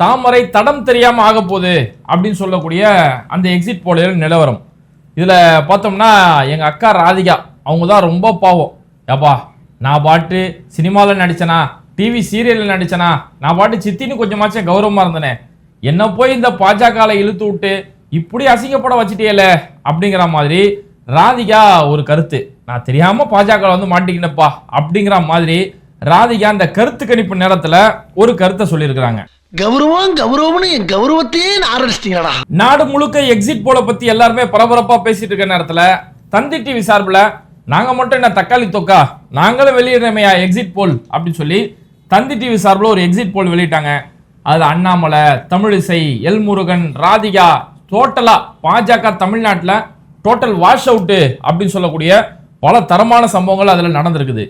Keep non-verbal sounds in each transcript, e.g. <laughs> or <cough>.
தாமரை தடம் தெரியாமல் ஆக போகுது அப்படின்னு சொல்லக்கூடிய அந்த எக்ஸிட் போலில் நிலவரம். இதில் பார்த்தோம்னா எங்கள் அக்கா ராதிகா அவங்க தான் ரொம்ப பாவம். ஏப்பா நான் பாட்டு சினிமாவில் நடித்தேனா டிவி சீரியலில் நடிச்சனா நான் பாட்டு சித்தின்னு கொஞ்சமாச்சும் கௌரவமாக இருந்தனே. என்ன போய் இந்த பாஜகவில் இழுத்து விட்டு இப்படி அசிங்கப்பட வச்சிட்டியல அப்படிங்கிற மாதிரி ராதிகா ஒரு கருத்து. நான் தெரியாமல் பாஜகவில் வந்து மாட்டிக்கினப்பா அப்படிங்கிற மாதிரி ராதிகா அந்த கருத்து கணிப்பு நேரத்தில் ஒரு கருத்தை சொல்லியிருக்கிறாங்க. கௌரவம் கௌரவம்னு என் கௌரவத்தையே ஆரம்பிச்சிட்டீங்களா நாடு முழுக்க எக்ஸிட் போல பத்தி எல்லாருமே பரபரப்பா பேசிட்டு இருக்க நேரத்துல தந்தி டிவி சார்பில் நாங்க மட்டும் என்ன தக்காளி தொக்கா? நாங்களும் வெளியிடுறமையா எக்ஸிட் போல் அப்படின்னு சொல்லி தந்தி டிவி சார்பில் ஒரு எக்ஸிட் போல் வெளியிட்டாங்க. அது அண்ணாமலை தமிழிசை எல் முருகன் ராதிகா டோட்டலா பாஜக தமிழ்நாட்டில் டோட்டல் வாஷ் அவுட்டு அப்படின்னு சொல்லக்கூடிய பல தரமான சம்பவங்கள் அதில் நடந்திருக்குது.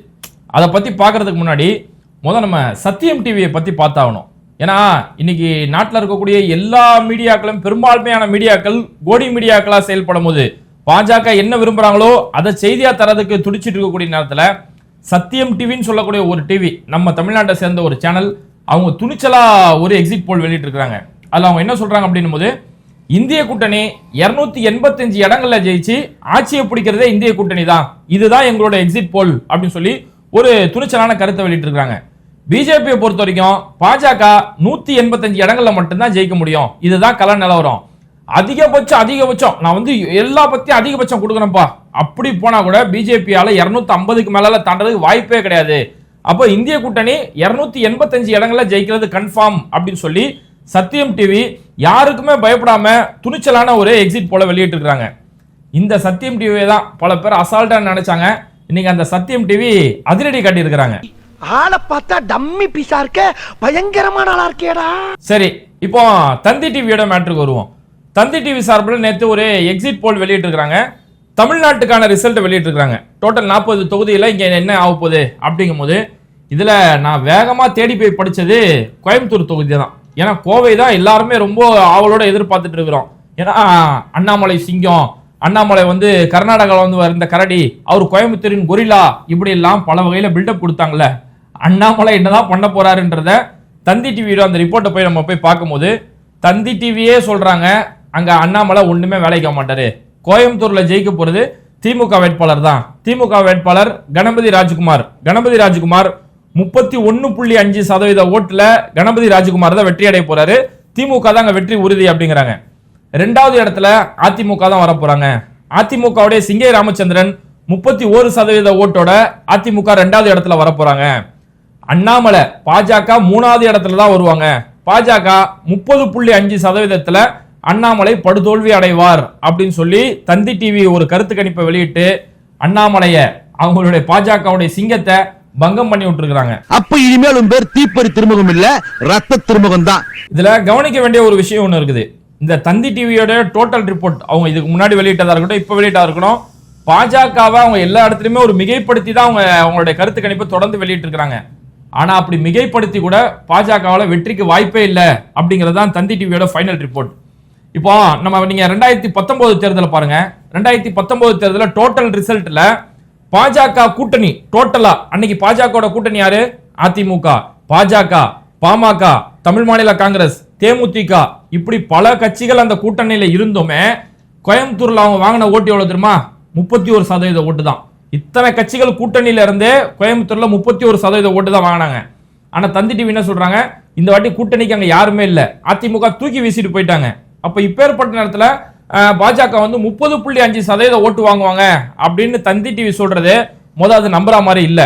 அதை பற்றி பார்க்கறதுக்கு முன்னாடி முதல் நம்ம சத்தியம் டிவியை பற்றி பார்த்தாகணும். ஏன்னா இன்னைக்கு நாட்டில் இருக்கக்கூடிய எல்லா மீடியாக்களும் பெரும்பான்மையான மீடியாக்கள் கோடி மீடியாக்களாக செயல்படும் போது பாஜக என்ன விரும்புகிறாங்களோ அதை செய்தியாக தரதுக்கு துடிச்சிட்டு இருக்கக்கூடிய நேரத்தில் சத்தியம் டிவின்னு சொல்லக்கூடிய ஒரு டிவி நம்ம தமிழ்நாட்டை சேர்ந்த ஒரு சேனல் அவங்க துணிச்சலாக ஒரு எக்ஸிட் போல் வெளியிட்டிருக்கிறாங்க. அதில் அவங்க என்ன சொல்கிறாங்க அப்படின்னும் போது இந்திய கூட்டணி இரநூத்தி எண்பத்தஞ்சு இடங்களில் ஜெயிச்சு ஆட்சியை பிடிக்கிறதே இந்திய கூட்டணி தான் இதுதான் எங்களோட எக்ஸிட் போல் அப்படின்னு சொல்லி ஒரு துணிச்சலான கருத்தை வெளியிட்டிருக்காங்க பிஜேபியை பொறுத்த வரைக்கும் பாஜக நூத்தி எண்பத்தஞ்சு இடங்கள்ல மட்டும்தான் ஜெயிக்க முடியும். இதுதான் கல நிலவரம். அதிகபட்சம் அதிகபட்சம். நான் வந்து எல்லா பத்தியும் அதிகபட்சம் கொடுக்குறேன்ப்பா அப்படி போனா கூட பிஜேபியால இருநூத்தி ஐம்பதுக்கு மேல தாண்டதுக்கு வாய்ப்பே கிடையாது. அப்போ இந்திய கூட்டணி இருநூத்தி எண்பத்தஞ்சு இடங்கள்ல ஜெயிக்கிறது கன்ஃபார்ம் அப்படின்னு சொல்லி சத்தியம் டிவி யாருக்குமே பயப்படாம துணிச்சலான ஒரு எக்ஸிட் போல வெளியிட்டிருக்காங்க இந்த சத்தியம் டிவியை தான் பல பேர் அசால்ட்டா நினைச்சாங்க. இன்னைக்கு அந்த சத்தியம் டிவி அதிரடி காட்டியிருக்கிறாங்க. ஆளை பார்த்தா டம்மி பீஸா இருக்க பயங்கரமான ஆளா இருக்கேடா. சரி இப்போ தந்தி டிவியோட மேட்ருக்கு வருவோம். தந்தி டிவி சார்பில் நேற்று ஒரு எக்ஸிட் போல் வெளியிட்டிருக்கிறாங்க. தமிழ்நாட்டுக்கான ரிசல்ட் வெளியிட்டிருக்கிறாங்க. டோட்டல் நாற்பது தொகுதியில் இங்கே என்ன ஆக போகுது அப்படிங்கும்போது இதில் நான் வேகமாக தேடி போய் படித்தது கோயம்புத்தூர் தொகுதி தான் ஏன்னா கோவை தான் எல்லாருமே ரொம்ப ஆவலோட எதிர்பார்த்துட்டு இருக்கிறோம். ஏன்னா அண்ணாமலை சிங்கம் அண்ணாமலை வந்து கர்நாடகாவில் வந்து வந்த கரடி அவர் கோயம்புத்தூரின் கொரில்லா இப்படி எல்லாம் பல வகையில் பில்டப் கொடுத்தாங்களே அண்ணாமலை என்னதான் பண்ண போறாருன்றத தந்தி டிவியோட அந்த ரிப்போர்ட்டை போய் நம்ம போய் பார்க்கும்போது தந்தி டிவியே சொல்றாங்க அங்க அண்ணாமலை ஒண்ணுமே வேலைக்கு மாட்டாரு. கோயம்புத்தூர்ல ஜெயிக்க போறது திமுக வேட்பாளர் தான். திமுக வேட்பாளர் கணபதி ராஜ்குமார். கணபதி ராஜ்குமார் முப்பத்தி ஒன்னு புள்ளி அஞ்சு சதவீத ஓட்டுல கணபதி ராஜ்குமார் தான் வெற்றி அடைய போறாரு. திமுக தான் அங்க வெற்றி உறுதி அப்படிங்கிறாங்க. ரெண்டாவது இடத்துல அதிமுக தான் வர போறாங்க. அதிமுகவுடைய சிங்கை ராமச்சந்திரன் முப்பத்தி ஒரு சதவீத ஓட்டோட அதிமுக ரெண்டாவது இடத்துல வர போறாங்க. அண்ணாமலை பாஜக மூணாவது இடத்துல தான் வருவாங்க. பாஜக முப்பது புள்ளி அஞ்சு சதவீதத்துல அண்ணாமலை படுதோல்வி அடைவார் அப்படின்னு சொல்லி தந்தி டிவி ஒரு கருத்து கணிப்பை வெளியிட்டு அண்ணாமலைய அவங்களுடைய பாஜகவுடைய சிங்கத்தை பங்கம் பண்ணி விட்டுருக்காங்க அப்ப இனிமேல் உன் பேர் தீப்பறி திருமுகம் இல்ல ரத்த திருமுகம் தான். இதுல கவனிக்க வேண்டிய ஒரு விஷயம் ஒன்று இருக்குது. இந்த தந்தி டிவியோட டோட்டல் ரிப்போர்ட் அவங்க இதுக்கு முன்னாடி வெளியிட்டதா இருக்கட்டும் இப்போ வெளியிட்டதா இருக்கணும் பாஜகவை அவங்க எல்லா இடத்துலையுமே ஒரு மிகைப்படுத்தி தான் அவங்க அவங்களுடைய கருத்து கணிப்பை தொடர்ந்து வெளியிட்டு இருக்காங்க ஆனால் அப்படி மிகைப்படுத்தி கூட பாஜகவால் வெற்றிக்கு வாய்ப்பே இல்லை அப்படிங்கிறது தான் தந்தி டிவியோட ஃபைனல் ரிப்போர்ட் இப்போ நம்ம நீங்க ரெண்டாயிரத்தி பத்தொன்பது தேர்தலில் பாருங்க. ரெண்டாயிரத்தி பத்தொன்பது தேர்தலில் டோட்டல் ரிசல்ட்ல பாஜக கூட்டணி டோட்டலா அன்னைக்கு பாஜகவோட கூட்டணி யாரு? அதிமுக பாஜக பாமக தமிழ் மாநில காங்கிரஸ் தேமுதிக. இப்படி பல கட்சிகள் அந்த கூட்டணியில இருந்துமே கோயம்புத்தூர்ல அவங்க வாங்கின ஓட்டு எவ்வளவு தெரியுமா? முப்பத்தி ஒரு சதவீத ஓட்டு தான். இத்தனை கட்சிகள் கூட்டணியில இருந்து கோயம்புத்தூர்ல முப்பத்தி ஒரு சதவீத ஓட்டு தான் வாங்கினாங்க. ஆனா தந்தி டிவி என்ன சொல்றாங்க? இந்த வாட்டி கூட்டணிக்கு அங்க யாருமே இல்ல. அதிமுக தூக்கி வீசிட்டு போயிட்டாங்க. அப்ப இப்பேற்பட்ட நேரத்துல பாஜக வந்து முப்பது புள்ளி அஞ்சு சதவீத ஓட்டு வாங்குவாங்க அப்படின்னு தந்தி டிவி சொல்றது முத அது நம்புற மாதிரி இல்ல.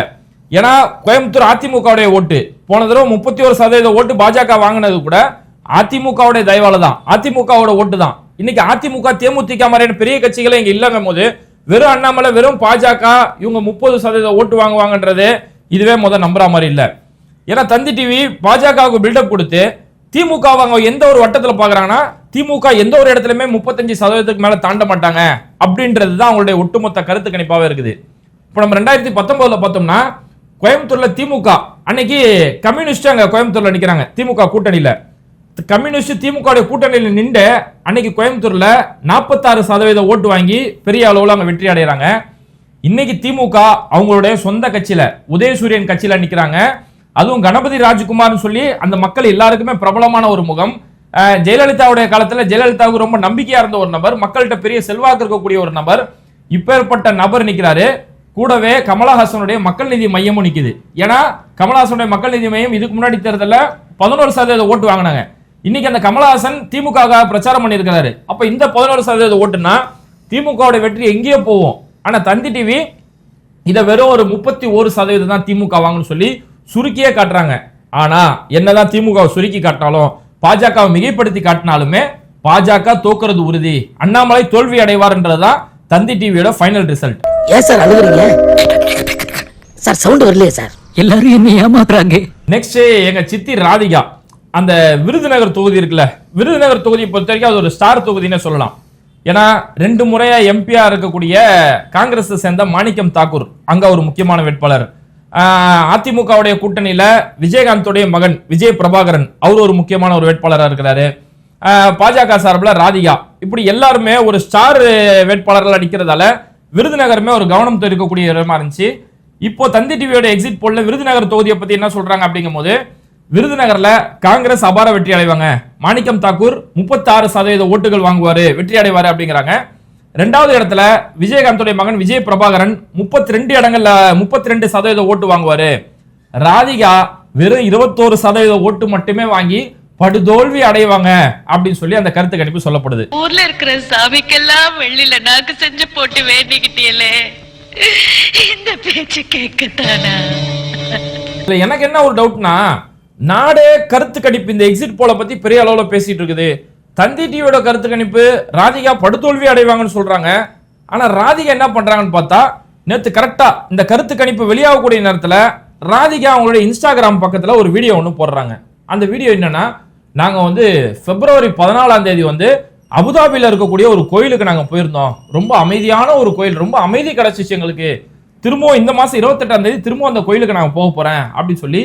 ஏன்னா கோயம்புத்தூர் அதிமுகவுடைய ஓட்டு. போன தடவை முப்பத்தி ஒரு சதவீத ஓட்டு பாஜக வாங்கினது கூட அதிமுகவுடைய தயவால தான். அதிமுகவோட ஓட்டு தான். இன்னைக்கு அதிமுக தேமுதிக மாதிரியான பெரிய கட்சிகளே இங்க இல்லங்கும் போது வெறும் அண்ணாமலை வெறும் பாஜக இவங்க முப்பது சதவீத ஓட்டு வாங்குவாங்கன்றது இதுவே முதல் நம்புற மாதிரி இல்லை. ஏன்னா தந்தி டிவி பாஜகவுக்கு பில்டப் கொடுத்து திமுக அவங்க எந்த ஒரு வட்டத்தில் பார்க்குறாங்கன்னா திமுக எந்த ஒரு இடத்துலையுமே முப்பத்தஞ்சு சதவீதத்துக்கு மேலே தாண்ட மாட்டாங்க அப்படின்றது தான் அவங்களுடைய ஒட்டுமொத்த கருத்து கணிப்பாகவே இருக்குது. இப்போ நம்ம ரெண்டாயிரத்தி பத்தொன்பதில் பார்த்தோம்னா கோயம்புத்தூரில் திமுக அன்னைக்கு கம்யூனிஸ்ட் அங்கே கோயம்புத்தூரில் நிற்கிறாங்க திமுக கூட்டணியில். கம்யூனிஸ்ட் திமுக கூட்டணியில் கூட்டணியில நின்று அன்னைக்கு கோயம்புத்தூர்ல நாற்பத்தாறு சதவீத ஓட்டு வாங்கி பெரிய அளவில் அவங்க வெற்றி அடைகிறாங்க இன்னைக்கு திமுக அவங்களுடைய சொந்த கட்சியில உதயசூரியன் கட்சியில நிற்கிறாங்க அதுவும் கணபதி ராஜ்குமார்னு சொல்லி அந்த மக்கள் எல்லாருக்குமே பிரபலமான ஒரு முகம். ஜெயலலிதாவுடைய காலத்தில் ஜெயலலிதாவுக்கு ரொம்ப நம்பிக்கையாக இருந்த ஒரு நபர் மக்கள்கிட்ட பெரிய செல்வாக்கு இருக்கக்கூடிய ஒரு நபர். இப்பேற்பட்ட நபர் நிற்கிறாரு கூடவே கமலஹாசனுடைய மக்கள் நீதி மையமும் நிற்குது ஏன்னா கமலஹாசனுடைய மக்கள் நீதி மையம் இதுக்கு முன்னாடி தேர்தலில் பதினோரு சதவீத ஓட்டு வாங்கினாங்க. இன்னைக்கு அந்த கமலஹாசன் திமுக பிரச்சாரம் பண்ணியிருக்கிறாரு. அப்ப இந்த பதினோரு சதவீத ஓட்டுனா திமுகவோட வெற்றி எங்கேயோ போகும் ஆனா தந்தி டிவி இதை வெறும் ஒரு முப்பத்தி ஒரு சதவீதம் தான் திமுக வாங்கன்னு சொல்லி சுருக்கியே காட்டுறாங்க. ஆனா என்னதான் திமுக சுருக்கி காட்டினாலும் பாஜகவை மிகைப்படுத்தி காட்டினாலுமே பாஜக தோக்குறது உறுதி. அண்ணாமலை தோல்வி அடைவார்ன்றதுதான் தந்தி டிவியோட ஃபைனல் ரிசல்ட் ஏன் சார் அழுகுறீங்க? சார் சவுண்ட் வரலையே சார். எல்லாரும் என்ன ஏமாத்துறாங்க. நெக்ஸ்ட் எங்க சித்தி ராதிகா. அந்த விருதுநகர் தொகுதி இருக்குல்ல விருதுநகர் தொகுதியை பொறுத்த வரைக்கும் அது ஒரு ஸ்டார் தொகுதினே சொல்லலாம். ஏன்னா ரெண்டு முறையா எம்பியா இருக்கக்கூடிய காங்கிரஸ் சேர்ந்த மாணிக்கம் தாக்கூர் அங்க ஒரு முக்கியமான வேட்பாளர். அதிமுகவுடைய கூட்டணியில விஜயகாந்தோடைய மகன் விஜய் பிரபாகரன் அவர் ஒரு முக்கியமான ஒரு வேட்பாளராக இருக்கிறாரு. பாஜக சார்பில் ராதிகா இப்படி எல்லாருமே ஒரு ஸ்டார் வேட்பாளர்கள் அடிக்கிறதால விருதுநகருமே ஒரு கவனம் தெரிவிக்கக்கூடிய இடமா இருந்துச்சு. இப்போ தந்தி டிவியோட எக்ஸிட் போல்ல விருதுநகர் தொகுதியை பத்தி என்ன சொல்றாங்க அப்படிங்கும்போது விருதுநகர்ல காங்கிரஸ் அபார வெற்றி அடைவாங்க. மாணிக்கம் தாக்கூர் 36% சதவீத ஓட்டுகள் வாங்குவாரு வெற்றி அடைவாரு அப்படிங்கிறாங்க. ரெண்டாவது இடத்துல விஜயகாந்தோடைய மகன் விஜய் பிரபாகரன் 32 ரெண்டு இடங்கள்ல 32% ரெண்டு சதவீத ஓட்டு வாங்குவாரு. ராதிகா வெறும் 21% சதவீத ஓட்டு மட்டுமே வாங்கி படுதோல்வி அடைவாங்க அப்படின்னு சொல்லி அந்த கருத்து கணிப்பு சொல்லப்படுது. ஊர்ல இருக்கிற சாமிக்கெல்லாம் வெள்ளில நாக்கு செஞ்சு போட்டு வேண்டிக்கிட்டீங்களே இந்த பேச்சு கேட்கத்தானா? எனக்கு என்ன ஒரு டவுட்னா நாடே கருத்து கணிப்பு. இந்த எக்ஸிட் போல பத்தி பெரிய அளவில் பேசிட்டு இருக்குது. தந்தி டிவியோட கருத்து கணிப்பு ராதிகா படுதோல்வி அடைவாங்கன்னு சொல்றாங்க. ஆனா ராதிகா என்ன பண்றாங்கன்னு பார்த்தா நேற்று கரெக்டா இந்த கருத்து கணிப்பு வெளியாகக்கூடிய நேரத்தில் ராதிகா அவங்களுடைய இன்ஸ்டாகிராம் பக்கத்தில் ஒரு வீடியோ ஒன்று போடுறாங்க. அந்த வீடியோ என்னன்னா நாங்கள் வந்து பிப்ரவரி பதினாலாம் தேதி வந்து அபுதாபியில் இருக்கக்கூடிய ஒரு கோயிலுக்கு நாங்கள் போயிருந்தோம். ரொம்ப அமைதியான ஒரு கோயில் ரொம்ப அமைதி கிடைச்சிச்சு எங்களுக்கு. திரும்பவும் இந்த மாதம் இருபத்தெட்டாம் தேதி திரும்பவும் அந்த கோயிலுக்கு நாங்கள் போக போகிறேன் அப்படின்னு சொல்லி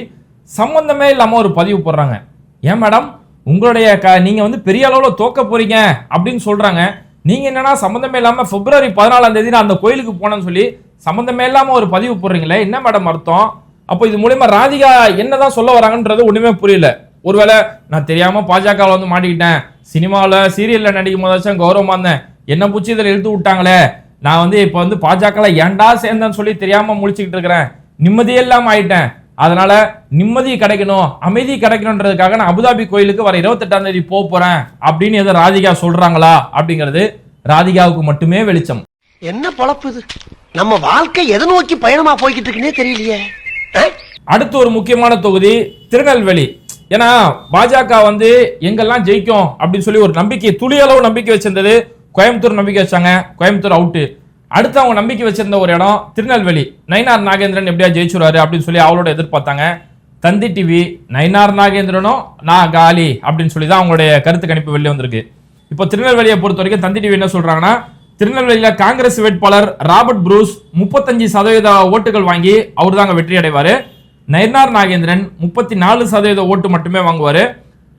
சம்மந்தமே இல்லாமல் ஒரு பதிவு போடுறாங்க. ஏன் மேடம் உங்களுடைய க நீங்கள் வந்து பெரிய அளவில் தோக்க போறீங்க அப்படின்னு சொல்கிறாங்க நீங்கள் என்னென்னா சம்மந்தமே இல்லாமல் பிப்ரவரி பதினாலாம் தேதி நான் அந்த கோயிலுக்கு போனேன்னு சொல்லி சம்மந்தமே இல்லாமல் ஒரு பதிவு போடுறீங்களே என்ன மேடம் அர்த்தம்? அப்போ இது மூலயமா ராதிகா என்னதான் சொல்ல வராங்கன்றது ஒன்றுமே புரியல. ஒருவேளை நான் தெரியாமல் பாஜகவில் வந்து மாட்டிக்கிட்டேன். சினிமாவில் சீரியலில் நடிக்கும் போதாச்சும் கௌரவமாக இருந்தேன். என்ன பூச்சி இதில் இழுத்து விட்டாங்களே? நான் வந்து இப்போ வந்து பாஜகவில் ஏன்டா சேர்ந்தேன்னு சொல்லி தெரியாமல் முழிச்சுக்கிட்டு இருக்கிறேன். நிம்மதியே இல்லாமல் ஆயிட்டேன். அதனால நிம்மதி கிடைக்கணும் அமைதி கிடைக்கணுன்றதுக்காக நான் அபுதாபி கோயிலுக்கு வர இருபத்தெட்டாம் தேதி போக போறேன் அப்படின்னு எதை ராதிகா சொல்றாங்களா அப்படிங்கிறது ராதிகாவுக்கு மட்டுமே வெளிச்சம். என்ன பொழப்பு இது? நம்ம வாழ்க்கை எதை நோக்கி பயணமா போய்கிட்டு இருக்குன்னே தெரியலையே? அடுத்து ஒரு முக்கியமான தொகுதி திருநெல்வேலி. ஏன்னா பாஜக வந்து எங்கெல்லாம் ஜெயிக்கும் அப்படின்னு சொல்லி ஒரு நம்பிக்கை துளியளவு நம்பிக்கை வச்சிருந்தது. கோயம்புத்தூர் நம்பிக்கை வச்சாங்க. கோயம்புத்தூர் அவுட்டு அடுத்து அவங்க நம்பிக்கை வச்சிருந்த ஒரு இடம் திருநெல்வேலி. நயினார் நாகேந்திரன் எப்படியா ஜெயிச்சுருவாரு அப்படின்னு சொல்லி அவளோட எதிர்பார்த்தாங்க. தந்தி டிவி நயினார் நாகேந்திரனும் நான் காலி அப்படின்னு சொல்லி தான் அவங்களுடைய கருத்து கணிப்பு வெளியே வந்திருக்கு. இப்போ திருநெல்வேலியை பொறுத்த வரைக்கும் தந்தி டிவி என்ன சொல்றாங்கன்னா திருநெல்வேலியில் காங்கிரஸ் வேட்பாளர் ராபர்ட் ப்ரூஸ் முப்பத்தஞ்சு சதவீத ஓட்டுகள் வாங்கி அவர் தாங்க வெற்றி அடைவார் நயினார் நாகேந்திரன் முப்பத்தி நாலு சதவீத ஓட்டு மட்டுமே வாங்குவார்.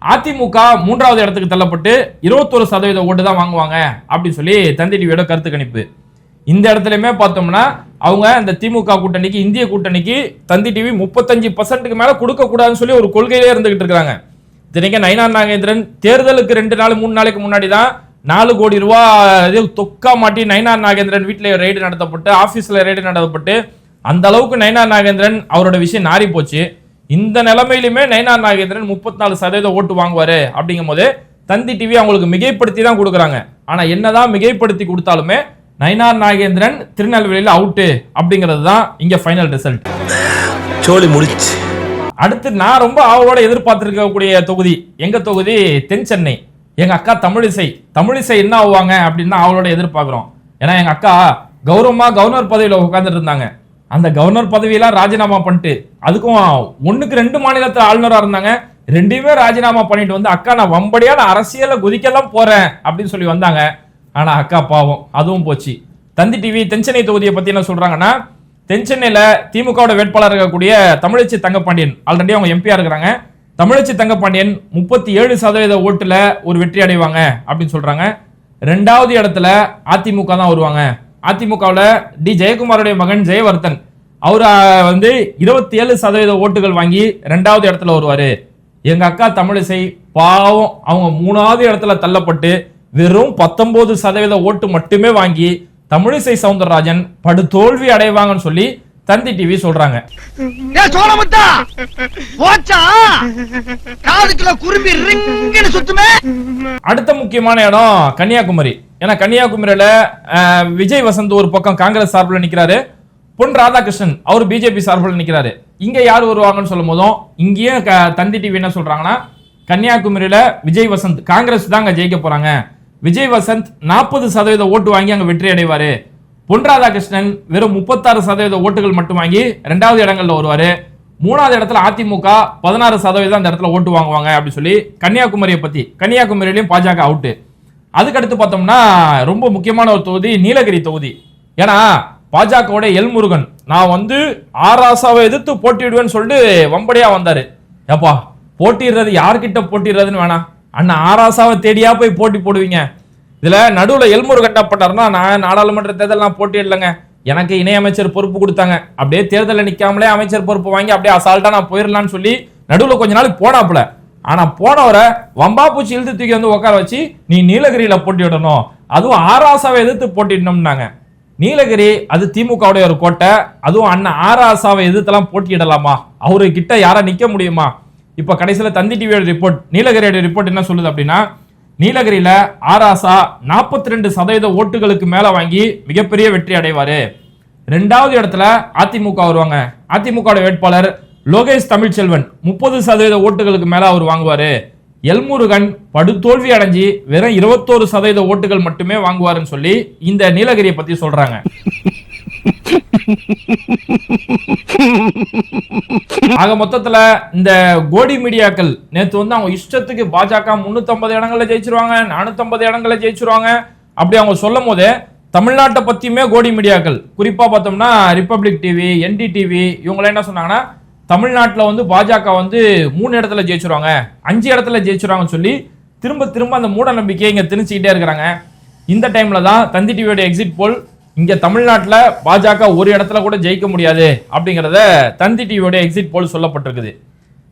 அதிமுக மூன்றாவது இடத்துக்கு தள்ளப்பட்டு இருபத்தொரு சதவீத ஓட்டு தான் வாங்குவாங்க அப்படின்னு சொல்லி தந்தி டிவியோட கருத்து கணிப்பு. இந்த இடத்துலயுமே பார்த்தோம்னா அவங்க இந்த திமுக கூட்டணிக்கு இந்திய கூட்டணிக்கு தந்தி டிவி முப்பத்தஞ்சு பர்சன்ட்டுக்கு மேல கொடுக்க கூடாதுன்னு சொல்லி ஒரு கொள்கையிலே இருந்துகிட்டு இருக்காங்க. இத்தனைக்கும் நயனார் நாகேந்திரன் தேர்தலுக்கு ரெண்டு நாள் மூணு நாளைக்கு முன்னாடி தான் நாலு கோடி ரூபா இது தொக்கா மாட்டி நயனார் நாகேந்திரன் வீட்டில் ரெய்டு நடத்தப்பட்டு ஆஃபீஸில் ரெய்டு நடத்தப்பட்டு அந்த அளவுக்கு நயனார் நாகேந்திரன் அவரோட விஷயம் நாரி போச்சு. இந்த நிலைமையிலுமே நயனார் நாகேந்திரன் முப்பத்தி நாலு சதவீத ஓட்டு வாங்குவாரு அப்படிங்கும் போது தந்தி டிவி அவங்களுக்கு மிகைப்படுத்தி தான் கொடுக்குறாங்க. ஆனா என்னதான் மிகைப்படுத்தி கொடுத்தாலுமே நயினார் நாகேந்திரன் திருநெல்வேலியில் அவுட்டு அப்படிங்கிறது தான் இங்க ஃபைனல் ரிசல்ட் சோழி முடிச்சு. அடுத்து நான் ரொம்ப ஆவலோட எதிர்பார்த்திருக்கக்கூடிய தொகுதி. எங்க தொகுதி? தென் சென்னை. எங்க அக்கா தமிழிசை. தமிழிசை என்ன ஆவாங்க அப்படின்னு தான் அவளோட எதிர்பார்க்கிறோம். ஏன்னா எங்க அக்கா கௌரவமா கவர்னர் பதவியில உட்கார்ந்துட்டு இருந்தாங்க. அந்த கவர்னர் பதவியெல்லாம் ராஜினாமா பண்ணிட்டு அதுக்கும் ஒண்ணுக்கு ரெண்டு மாநிலத்துல ஆளுநரா இருந்தாங்க. ரெண்டுமே ராஜினாமா பண்ணிட்டு வந்து அக்கா நான் வம்படியான அரசியல குதிக்கலாம் போறேன் அப்படின்னு சொல்லி வந்தாங்க. ஆனா அக்கா பாவம் அதுவும் போச்சு. தந்தி டிவி தென்சென்னை தொகுதியை பத்தி என்ன சொல்றாங்கன்னா தென்சென்னையில திமுகவோட வேட்பாளர் இருக்கக்கூடிய தமிழச்சி தங்கப்பாண்டியன் ஆல்ரெடி அவங்க எம்பியா இருக்கிறாங்க. தமிழச்சி தங்கப்பாண்டியன் முப்பத்தி ஏழு சதவீத ஓட்டுல ஒரு வெற்றி அடைவாங்க அப்படின்னு சொல்றாங்க. ரெண்டாவது இடத்துல அதிமுக தான் வருவாங்க. அதிமுகவில் டி ஜெயக்குமாருடைய மகன் ஜெயவர்தன். அவர் வந்து இருபத்தி ஏழு சதவீத ஓட்டுகள் வாங்கி ரெண்டாவது இடத்துல வருவார். எங்கள் அக்கா தமிழிசை பாவம் அவங்க மூணாவது இடத்துல தள்ளப்பட்டு வெறும் பத்தொன்பது சதவீத ஓட்டு மட்டுமே வாங்கி தமிழிசை சவுந்தரராஜன் படு தோல்வி அடைவாங்கன்னு சொல்லி தந்தி டிவி சொல்றாங்க. அடுத்த முக்கியமான இடம் கன்னியாகுமரி. ஏன்னா கன்னியாகுமரியில விஜய் வசந்த் ஒரு பக்கம் காங்கிரஸ் சார்பில் நிக்கிறாரு. பொன் ராதாகிருஷ்ணன் அவர் பிஜேபி சார்பில் நிக்கிறாரு. இங்க யார் வருவாங்கன்னு சொல்லும் போதும் இங்கேயும் தந்தி டிவி என்ன சொல்றாங்கன்னா கன்னியாகுமரியில விஜய் வசந்த் காங்கிரஸ் தான் அங்க ஜெயிக்க போறாங்க. விஜய் வசந்த் நாற்பது சதவீத ஓட்டு வாங்கி அங்க வெற்றி அடைவாரு. பொன் ராதாகிருஷ்ணன் வெறும் முப்பத்தாறு சதவீத ஓட்டுகள் மட்டும் வாங்கி ரெண்டாவது இடங்கள்ல வருவாரு. மூணாவது இடத்துல அதிமுக பதினாறு சதவீதம் அந்த இடத்துல ஓட்டு வாங்குவாங்க அப்படின்னு சொல்லி கன்னியாகுமரியை பத்தி கன்னியாகுமரியிலையும் பாஜக அவுட்டு அதுக்கடுத்து பார்த்தோம்னா ரொம்ப முக்கியமான ஒரு தொகுதி நீலகிரி தொகுதி. ஏன்னா பாஜகவோட எல் முருகன் நான் வந்து ஆராசாவை எதிர்த்து போட்டியிடுவேன்னு சொல்லிட்டு வம்படியா வந்தாரு. ஏப்பா போட்டிடுறது யார்கிட்ட போட்டிடுறதுன்னு வேணாம். அண்ணா ஆராசாவை தேடியா போய் போட்டி போடுவீங்க. இதுல நடுவுல எல்முரு கட்டப்பட்டார்னா நான் நாடாளுமன்ற தேர்தல் நான் போட்டியிடலைங்க எனக்கு இணையமைச்சர் பொறுப்பு கொடுத்தாங்க. அப்படியே தேர்தலில் நிக்காமலே அமைச்சர் பொறுப்பு வாங்கி அப்படியே அசால்ட்டா நான் போயிடலாம்னு சொல்லி நடுவுல கொஞ்ச நாள் போனாப்புல. ஆனா போனவரை வம்பா பூச்சி இழுத்து தூக்கி வந்து உட்கார வச்சு நீ நீலகிரியில போட்டியிடணும். அதுவும் ஆராசாவை எதிர்த்து போட்டிடணும்னாங்க. நீலகிரி அது திமுகவுடைய ஒரு கோட்டை. அதுவும் அண்ணன் ஆராசாவை எதிர்த்தெல்லாம் போட்டியிடலாமா? அவரு கிட்ட யாரா நிக்க முடியுமா? இப்போ கடைசியில் தந்தி டிவியோட ரிப்போர்ட் நீலகிரியோட ரிப்போர்ட் என்ன சொல்லுது அப்படின்னா நீலகிரியில் ஆராசா 42% ரெண்டு சதவீத ஓட்டுகளுக்கு மேலே வாங்கி மிகப்பெரிய வெற்றி அடைவார். ரெண்டாவது இடத்துல அதிமுக வருவாங்க. அதிமுக வேட்பாளர் லோகேஷ் தமிழ்ச்செல்வன் முப்பது சதவீத ஓட்டுகளுக்கு மேலே அவர் வாங்குவார். எல்முருகன் படுதோல்வி அடைஞ்சு வெறும் இருபத்தோரு சதவீத ஓட்டுகள் மட்டுமே வாங்குவாருன்னு சொல்லி இந்த நீலகிரியை பற்றி சொல்கிறாங்க <laughs> ஆக மொத்தத்துல இந்த கோடி மீடியாக்கள் நேத்து வந்து அவங்க இஷ்டத்துக்கு பாஜக 350 இடங்கள்ல ஜெயிச்சிருவாங்க 450 இடங்கள்ல ஜெயிச்சிருவாங்க. அப்படி அவங்க சொல்லும் போதே தமிழ்நாட்டை பத்தியுமே கோடி மீடியாக்கள். குறிப்பா பார்த்தோம்னா ரிப்பப்ளிக் டிவி என்டி டிவி இவங்க என்ன சொன்னாங்கன்னா தமிழ்நாட்டில் வந்து பாஜக வந்து மூணு இடத்துல ஜெயிச்சிருவாங்க அஞ்சு இடத்துல ஜெயிச்சிருவாங்கன்னு சொல்லி திரும்ப திரும்ப அந்த மூட நம்பிக்கையை இங்க திணிச்சுக்கிட்டே இருக்கிறாங்க. இந்த டைம்ல தான் தந்தி டிவியோட எக்ஸிட் போல் இங்க தமிழ்நாட்டில் பாஜக ஒரு இடத்துல கூட ஜெயிக்க முடியாது அப்படிங்கிறத தந்தி டிவியோட எக்ஸிட் போல் சொல்லப்பட்டிருக்குது.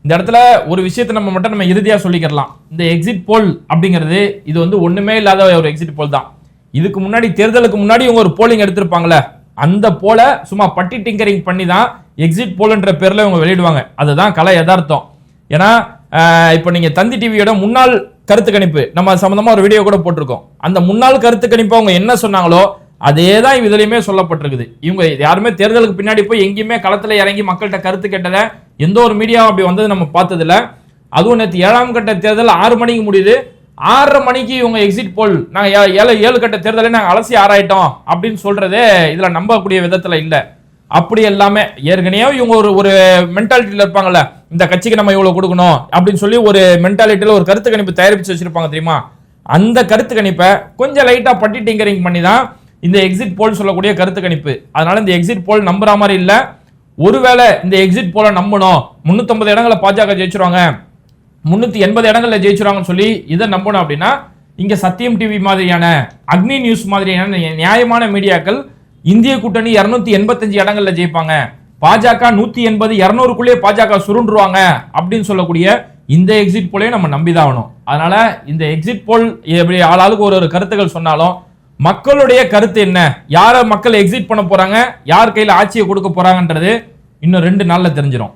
இந்த இடத்துல ஒரு விஷயத்தை நம்ம மட்டும் நம்ம இறுதியாக சொல்லிக்கிறலாம் இந்த எக்ஸிட் போல் அப்படிங்கிறது இது வந்து ஒண்ணுமே இல்லாத ஒரு எக்ஸிட் போல் தான். இதுக்கு முன்னாடி தேர்தலுக்கு முன்னாடி இவங்க ஒரு போலிங் எடுத்திருப்பாங்களே அந்த போல சும்மா பட்டி டிங்கரிங் பண்ணி தான் எக்ஸிட் போல்ன்ற பேரில் இவங்க வெளியிடுவாங்க. அதுதான் கலை யதார்த்தம். ஏன்னா இப்போ நீங்கள் தந்தி டிவியோட முன்னாள் கருத்து கணிப்பு நம்ம சம்மந்தமாக ஒரு வீடியோ கூட போட்டிருக்கோம். அந்த முன்னாள் கருத்து கணிப்பு அவங்க என்ன சொன்னாங்களோ அதே தான் இதுலையுமே சொல்லப்பட்டிருக்குது. இவங்க யாருமே தேர்தலுக்கு பின்னாடி போய் எங்கேயுமே களத்தில் இறங்கி மக்கள்கிட்ட கருத்து கேட்டதை எந்த ஒரு மீடியாவும் அப்படி வந்தது நம்ம பார்த்ததில்ல. அதுவும் நேற்று ஏழாம் கட்ட தேர்தல் ஆறு மணிக்கு முடியுது. ஆறரை மணிக்கு இவங்க எக்ஸிட் போல் நாங்கள் ஏ- ஏழு ஏழு கட்ட தேர்தலை நாங்கள் அலசி ஆராயிட்டோம் அப்படின்னு சொல்கிறதே இதில் நம்பக்கூடிய விதத்தில் இல்லை. அப்படி எல்லாமே ஏற்கனவே இவங்க ஒரு ஒரு மென்டாலிட்டியில் இருப்பாங்கல்ல. இந்த கட்சிக்கு நம்ம இவ்வளோ கொடுக்கணும் அப்படின்னு சொல்லி ஒரு மென்டாலிட்டியில் ஒரு கருத்து கணிப்பு தயாரிச்சு வச்சுருப்பாங்க தெரியுமா? அந்த கருத்து கணிப்பை கொஞ்சம் லைட்டாக பட்டி டிங்கரிங் பண்ணி தான் இந்த எக்ஸிட் போல் சொல்லக்கூடிய கருத்து கணிப்பு. அதனால இந்த எக்ஸிட் போல் நம்புற மாதிரி இல்ல. ஒருவேளை இந்த எக்ஸிட் போல நம்பணும். 350 இடங்களை பாஜக ஜெயிச்சிருவாங்க. முன்னூத்தி எண்பது இடங்கள்ல ஜெயிச்சிருவாங்கன்னு சொல்லி இதை நம்பணும் அப்படின்னா இங்க சத்தியம் டிவி மாதிரியான அக்னி நியூஸ் மாதிரியான நியாயமான மீடியாக்கள் இந்திய கூட்டணி 285 எண்பத்தஞ்சு இடங்கள்ல ஜெயிப்பாங்க. பாஜக நூத்தி எண்பது இருநூறுக்குள்ளே பாஜக சுருண்டுருவாங்க அப்படின்னு சொல்லக்கூடிய இந்த எக்ஸிட் போலே நம்ம நம்பிதான் ஆகணும். அதனால இந்த எக்ஸிட் போல் எப்படி ஆளாளுக்கு ஒரு ஒரு கருத்துக்கள் சொன்னாலும் மக்களுடைய கருத்து என்ன? யாரை மக்கள் எக்ஸிட் பண்ண போறாங்க? யார் கையில் ஆட்சியை கொடுக்க போறாங்கன்றது இன்னும் ரெண்டு நாள்ல தெரிஞ்சிடும்